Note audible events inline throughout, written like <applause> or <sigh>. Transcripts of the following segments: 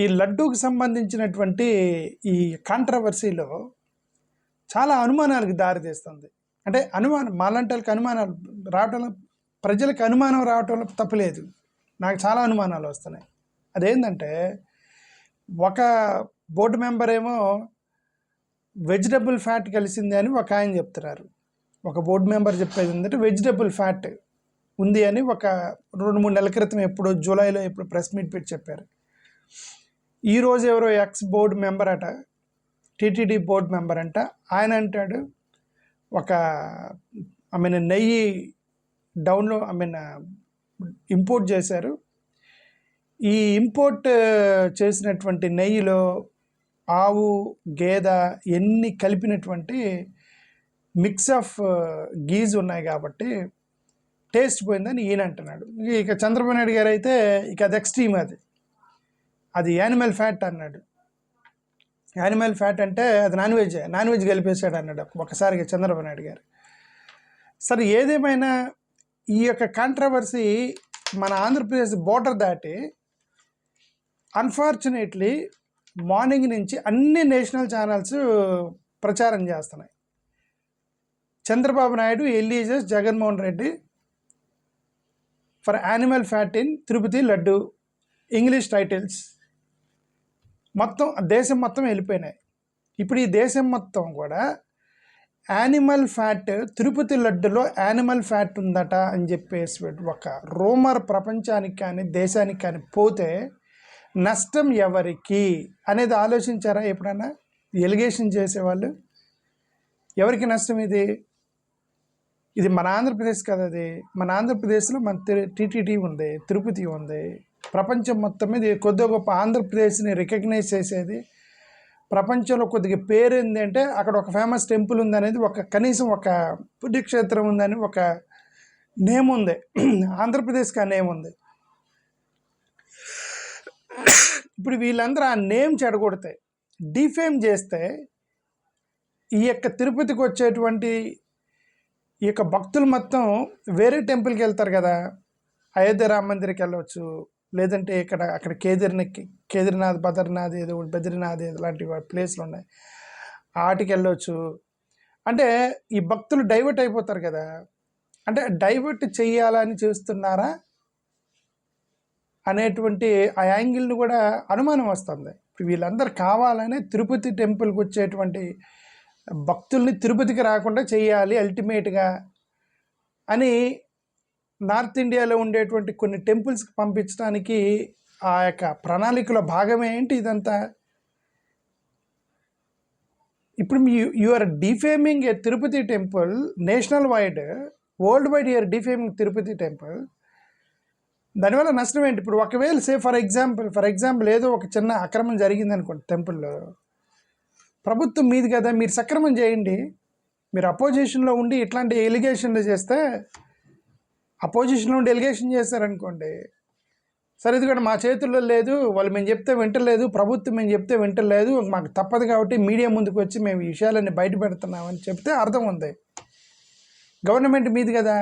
ఈ లడ్డూకి సంబంధించినటువంటి ఈ కాంట్రవర్సీలో చాలా అనుమానాలకు దారితీస్తుంది అంటే అనుమానం మాలంటలకు అనుమానాలు రావటం ప్రజలకు అనుమానం రావటం తప్పలేదు. నాకు చాలా అనుమానాలు వస్తున్నాయి. అదేంటంటే ఒక బోర్డు మెంబర్ ఏమో వెజిటబుల్ ఫ్యాట్ కలిసింది అని ఒక ఆయన చెప్తున్నారు. ఒక బోర్డు మెంబర్ చెప్పేది ఏంటంటే వెజిటబుల్ ఫ్యాట్ ఉంది అని ఒక రెండు మూడు నెలల క్రితం ఎప్పుడు జూలైలో ఎప్పుడు ప్రెస్ మీట్ పెట్టి చెప్పారు. ఈరోజు ఎవరో ఎక్స్ బోర్డు మెంబర్ అట టీటీడీ బోర్డు మెంబర్ అంట. ఆయన అంటాడు ఒక ఐ మీన్ నెయ్యి డౌన్లో ఐ మీన్ ఇంపోర్ట్ చేశారు. ఈ ఇంపోర్ట్ చేసినటువంటి నెయ్యిలో ఆవు గేద ఎన్ని కలిపినటువంటి మిక్స్ ఆఫ్ గీజ్ ఉన్నాయి కాబట్టి టేస్ట్ పోయిందని ఈయన అంటున్నాడు. ఇక చంద్రబాబు నాయుడు గారు అయితే ఇక అది ఎక్స్ట్రీమ్ అది. అది యానిమల్ ఫ్యాట్ అన్నాడు. యానిమల్ ఫ్యాట్ అంటే అది నాన్ వెజ్ నాన్ వెజ్ కలిపేశాడు అన్నాడు. ఒకసారిగా చంద్రబాబు నాయుడు గారు. సరే ఏదేమైనా ఈ యొక్క కాంట్రవర్సీ మన ఆంధ్రప్రదేశ్ బోర్డర్ దాటి అన్ఫార్చునేట్లీ మార్నింగ్ నుంచి అన్ని నేషనల్ ఛానల్స్ ప్రచారం చేస్తున్నాయి. Chandrababu Naidu alleges Jaganmohan Reddy for animal fat in Tirupati laddu English titles మొత్తం దేశం మొత్తం వెళ్ళిపోయినాయి. ఇప్పుడు ఈ దేశం మొత్తం కూడా యానిమల్ ఫ్యాట్ తిరుపతి లడ్డులో యానిమల్ ఫ్యాట్ ఉందట అని చెప్పేసి ఒక రూమర్ ప్రపంచానికి కానీ దేశానికి కానీ పోతే నష్టం ఎవరికి అనేది ఆలోచించారా ఎప్పుడన్నా? ఎలిగేషన్ చేసేవాళ్ళు? ఎవరికి నష్టం ఇది? ఇది మన ఆంధ్రప్రదేశ్ కదా అది. మన ఆంధ్రప్రదేశ్లో మన టీటీడీ ఉంది తిరుపతి ఉంది. ప్రపంచం మొత్తం మీద కొద్దిగా గొప్ప ఆంధ్రప్రదేశ్ని రికగ్నైజ్ చేసేది. ప్రపంచంలో కొద్దిగా పేరు ఏంటంటే అక్కడ ఒక ఫేమస్ టెంపుల్ ఉందనేది ఒక కనీసం ఒక పుణ్యక్షేత్రం ఉందని ఒక నేమ్ ఉంది. ఆంధ్రప్రదేశ్కి ఆ నేమ్ ఉంది. ఇప్పుడు వీళ్ళందరూ ఆ నేమ్ చెడగొడితే డిఫేమ్ చేస్తే ఈ యొక్క తిరుపతికి వచ్చేటువంటి ఈ యొక్క భక్తులు మొత్తం వేరే టెంపుల్కి వెళ్తారు కదా. అయోధ్య రామ మందిర్కి వెళ్ళవచ్చు లేదంటే ఇక్కడ అక్కడ కేదార్ని కేదార్నాథ్ బదర్నాథ్ ఏదో బద్రీనాథ్ ఏదో లాంటి ప్లేస్లు ఉన్నాయి. ఆటికి వెళ్ళవచ్చు అంటే ఈ భక్తులు డైవర్ట్ అయిపోతారు కదా. అంటే డైవర్ట్ చేయాలని చూస్తున్నారా అనేటువంటి ఆ యాంగిల్ని కూడా అనుమానం వస్తుంది. ఇప్పుడు వీళ్ళందరూ కావాలనే తిరుపతి టెంపుల్కి వచ్చేటువంటి భక్తుల్ని తిరుపతికి రాకుండా చేయాలి అల్టిమేట్గా అని నార్త్ ఇండియాలో ఉండేటువంటి కొన్ని టెంపుల్స్కి పంపించడానికి ఆ యొక్క ప్రణాళికలో భాగమే ఏంటి ఇదంతా? ఇప్పుడు మీ you are defaming a Tirupati temple national wide world wide you are defaming Tirupati temple దానివల్ల నష్టం ఏంటి? ఇప్పుడు ఒకవేళ say for example for example ఏదో ఒక చిన్న అక్రమం జరిగింది అనుకోండి టెంపుల్లో. ప్రభుత్వం మీది కదా మీరు సక్రమం చేయండి. మీరు అపోజిషన్లో ఉండి ఇట్లాంటి ఎలిగేషన్లు చేస్తే అపోజిషన్లో డెలిగేషన్ చేశారనుకోండి సరే ఎందుకంటే మా చేతుల్లో లేదు వాళ్ళు మేము చెప్తే వింటలేదు ప్రభుత్వం మేము చెప్తే వింటలేదు మాకు తప్పదు కాబట్టి మీడియా ముందుకు వచ్చి మేము ఈ విషయాలన్నీ బయట పెడుతున్నామని చెప్తే అర్థం ఉంది. గవర్నమెంట్ మీది కదా.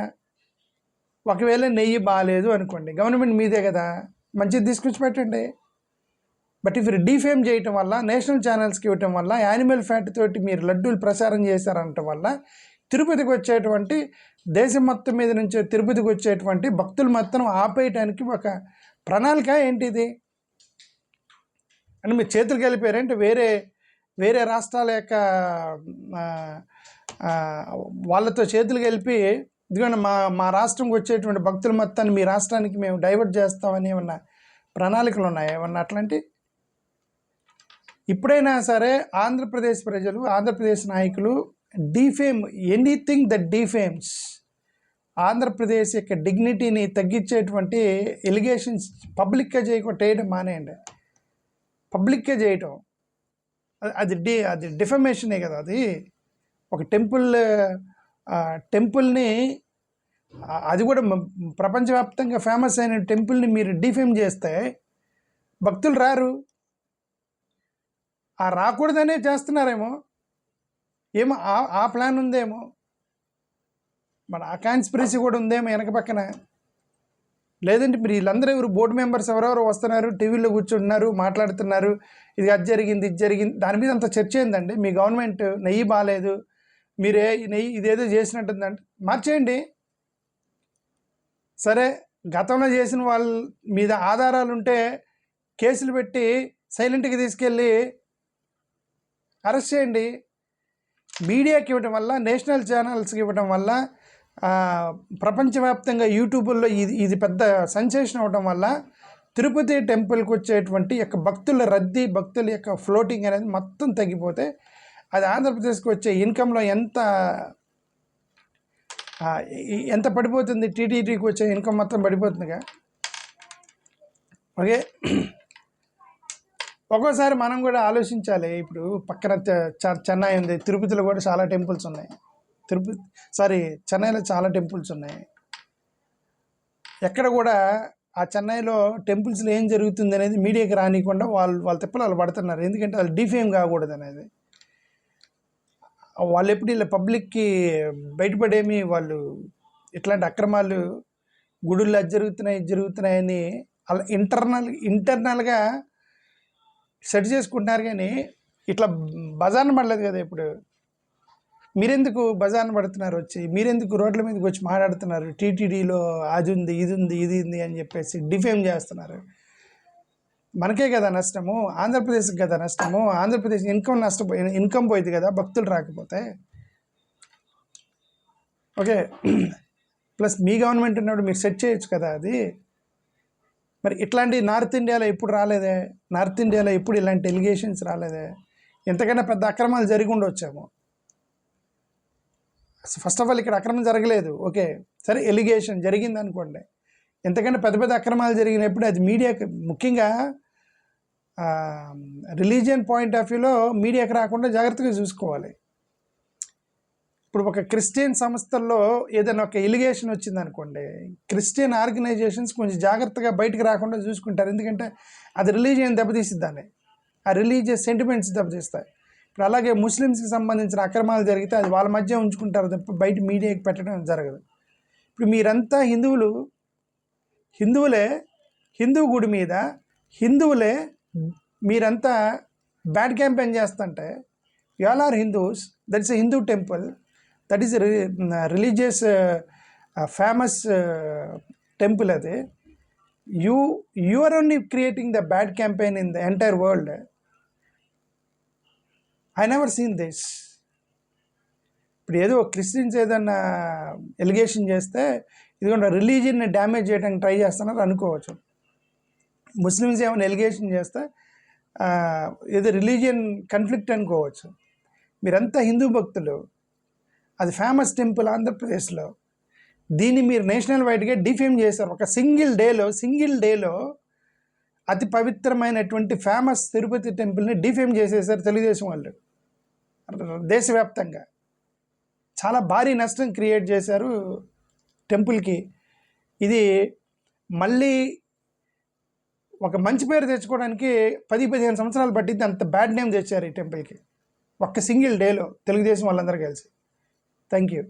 ఒకవేళ నెయ్యి బాగాలేదు అనుకోండి గవర్నమెంట్ మీదే కదా. మంచిది తీసుకొచ్చి పెట్టండి. బట్ ఇఫ్ డీఫేమ్ చేయటం వల్ల నేషనల్ ఛానల్స్కి ఇవ్వటం వల్ల యానిమల్ ఫ్యాట్ తోటి మీరు లడ్డూలు ప్రసారం చేశారనటం వల్ల తిరుపతికి వచ్చేటువంటి దేశం మొత్తం మీద నుంచి తిరుపతికి వచ్చేటువంటి భక్తులు మొత్తం ఆపేయటానికి ఒక ప్రణాళిక ఏంటిది అంటే మీరు చేతులు కలిపారంటే వేరే వేరే రాష్ట్రాల యొక్క వాళ్ళతో చేతులు కలిపి ఇదిగోండి మా మా రాష్ట్రంకి వచ్చేటువంటి భక్తుల మొత్తాన్ని మీ రాష్ట్రానికి మేము డైవర్ట్ చేస్తామని ఏమన్నా ప్రణాళికలు ఉన్నాయా? ఏమన్నా అట్లాంటి? ఇప్పుడైనా సరే ఆంధ్రప్రదేశ్ ప్రజలు ఆంధ్రప్రదేశ్ నాయకులు defame anything that defames. Andhra Pradesh యొక్క డిగ్నిటీని తగ్గించేటువంటి ఎలిగేషన్స్ పబ్లిక్గా చేయకుండా చేయడం మానేయండి. పబ్లిక్గా చేయటం. అది డి అది డిఫమేషనే కదా అది. ఒక టెంపుల్ టెంపుల్ని అది కూడా ప్రపంచవ్యాప్తంగా ఫేమస్ అయిన టెంపుల్ని మీరు డిఫేమ్ చేస్తే భక్తులు రారు. ఆ రాకూడదనే చేస్తున్నారేమో. ఏమో ఆ ప్లాన్ ఉందేమో. మన ఆ కాన్స్పిరసీ కూడా ఉందేమో వెనక పక్కన. లేదంటే మీరు వీళ్ళందరూ ఎవరు బోర్డు మెంబర్స్ ఎవరెవరు వస్తున్నారు టీవీలో కూర్చుంటున్నారు మాట్లాడుతున్నారు ఇది అది జరిగింది ఇది జరిగింది దాని మీద అంత చర్చ ఏందండి? మీ గవర్నమెంట్ నెయ్యి బాగాలేదు మీరే నెయ్యి ఇదేదో చేసినట్టుందండి మార్చేయండి. సరే గతంలో చేసిన వాళ్ళ మీద ఆధారాలు ఉంటే కేసులు పెట్టి సైలెంట్కి తీసుకెళ్ళి అరెస్ట్ చేయండి. మీడియాకి ఇవ్వడం వల్ల నేషనల్ ఛానల్స్కి ఇవ్వడం వల్ల ప్రపంచవ్యాప్తంగా యూట్యూబ్లో ఇది ఇది పెద్ద సెన్సేషన్ అవడం వల్ల తిరుపతి టెంపుల్కి వచ్చేటువంటి యొక్క భక్తుల రద్దీ భక్తుల యొక్క ఫ్లోటింగ్ అనేది మొత్తం తగ్గిపోతే అది ఆంధ్రప్రదేశ్కి వచ్చే ఇన్కంలో ఎంత ఎంత పడిపోతుంది టీటీడీకి వచ్చే ఇన్కమ్ మొత్తం పడిపోతుందిగా? ఓకే? ఒక్కోసారి మనం కూడా ఆలోచించాలి. ఇప్పుడు పక్కన చెన్నై ఉంది. తిరుపతిలో కూడా చాలా టెంపుల్స్ ఉన్నాయి. తిరుపతి సారీ చెన్నైలో చాలా టెంపుల్స్ ఉన్నాయి. ఎక్కడ కూడా ఆ చెన్నైలో టెంపుల్స్లో ఏం జరుగుతుంది అనేది మీడియాకి రానికుండా వాళ్ళు వాళ్ళ తిప్పలు వాళ్ళు పడుతున్నారు. ఎందుకంటే వాళ్ళు డిఫేమ్ కాకూడదు అనేది. వాళ్ళు ఎప్పుడు ఇలా పబ్లిక్కి బయటపడేమి వాళ్ళు ఇట్లాంటి అక్రమాలు గుడుల్లో అది జరుగుతున్నాయి ఇది జరుగుతున్నాయని అలా ఇంటర్నల్ ఇంటర్నల్గా సెట్ చేసుకుంటున్నారు కానీ ఇట్లా బజార్న పడలేదు కదా ఇప్పుడు. మీరెందుకు బజార్న పడుతున్నారు వచ్చి? మీరెందుకు రోడ్ల మీదకి వచ్చి మాట్లాడుతున్నారు? టీటీడీలో అది ఉంది ఇది ఉంది ఇది ఉంది అని చెప్పేసి డిఫేమ్ చేస్తున్నారు. మనకే కదా నష్టము ఆంధ్రప్రదేశ్కి కదా నష్టము ఆంధ్రప్రదేశ్ ఇన్కమ్ నష్టపోయి ఇన్కమ్ పోయింది కదా భక్తులు రాకపోతే. ఓకే. <clears throat> ప్లస్ మీ గవర్నమెంట్ ఉన్నప్పుడు మీరు సెట్ చేయొచ్చు కదా అది. మరి ఇట్లాంటి నార్త్ ఇండియాలో ఎప్పుడు రాలేదే? నార్త్ ఇండియాలో ఎప్పుడు ఇలాంటి ఎలిగేషన్స్ రాలేదే? ఎంతకైనా పెద్ద అక్రమాలు జరిగి ఉండొచ్చాము. ఫస్ట్ ఆఫ్ ఆల్ ఇక్కడ అక్రమం జరగలేదు. ఓకే సరే ఎలిగేషన్ జరిగింది అనుకోండి ఎంతకంటే పెద్ద పెద్ద అక్రమాలు జరిగినప్పుడు అది మీడియాకి ముఖ్యంగా రిలీజియన్ పాయింట్ ఆఫ్ వ్యూలో మీడియాకి రాకుండా జాగ్రత్తగా చూసుకోవాలి. ఇప్పుడు ఒక క్రిస్టియన్ సంస్థల్లో ఏదైనా ఒక ఎలిగేషన్ వచ్చింది అనుకోండి క్రిస్టియన్ ఆర్గనైజేషన్స్ కొంచెం జాగ్రత్తగా బయటకు రాకుండా చూసుకుంటారు. ఎందుకంటే అది రిలీజియన్ దెబ్బతీసిద్దాన్ని ఆ రిలీజియస్ సెంటిమెంట్స్ దెబ్బతీస్తాయి. ఇప్పుడు అలాగే ముస్లిమ్స్కి సంబంధించిన అక్రమాలు జరిగితే అది వాళ్ళ మధ్య ఉంచుకుంటారు తప్ప బయట మీడియాకి పెట్టడం జరగదు. ఇప్పుడు మీరంతా హిందువులు హిందువులే హిందూ గుడి మీద హిందువులే మీరంతా బ్యాడ్ క్యాంపెయిన్ చేస్తుంటే you all are Hindus that's a Hindu temple that is religious famous temple అది. You you are only creating the bad campaign in the entire world I never seen this ఇప్పుడు ఏదో Christians ఏదన్నా allegation చేస్తే ఇదిగోండి రిలీజియన్ని damage చేయడానికి try చేస్తున్నారు అనుకోవచ్చు. Muslims ఏమైనా ఎలిగేషన్ చేస్తే ఏదో రిలీజియన్ కన్ఫ్లిక్ట్ అనుకోవచ్చు. మీరంతా హిందూ భక్తులు. అది ఫేమస్ టెంపుల్ ఆంధ్రప్రదేశ్లో. దీన్ని మీరు నేషనల్ వైడ్గా డిఫేమ్ చేశారు. ఒక సింగిల్ డేలో సింగిల్ డేలో అతి పవిత్రమైనటువంటి ఫేమస్ తిరుపతి టెంపుల్ని డిఫేమ్ చేసేసారు తెలుగుదేశం వాళ్ళు. దేశవ్యాప్తంగా. చాలా భారీ నష్టం క్రియేట్ చేశారు టెంపుల్కి. ఇది మళ్ళీ ఒక మంచి పేరు తెచ్చుకోవడానికి పది పదిహేను సంవత్సరాలు పట్టింది అంత బ్యాడ్ నేమ్ తెచ్చారు ఈ టెంపుల్కి. ఒక్క సింగిల్ డేలో తెలుగుదేశం వాళ్ళందరూ కలిసి. Thank you